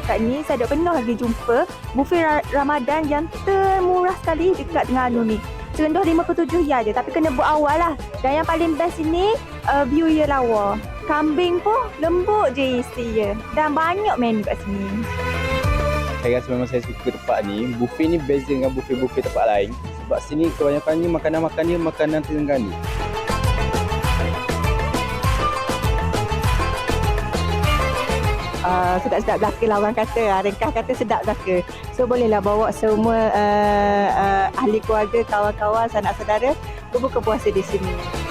dekat ni saya dah pernah lagi jumpa buffet Ra- Ramadan yang termurah sekali dekat dengan anu ni. Serendah RM57 ya je tapi kena buat awal lah. Dan yang paling best ini uh, view ya lawa. Kambing pun lembut je isi je. Dan banyak menu kat sini. Saya rasa memang saya suka tempat ni. Buffet ni beza dengan buffet-buffet tempat lain. Sebab sini kebanyakannya makanan-makannya makanan Terengganu. Uh, sedap-sedap belaka lah orang kata. Uh, ringkas kata sedap belaka. So bolehlah bawa semua uh, uh, ahli keluarga kawan-kawan sanak saudara berbuka puasa di sini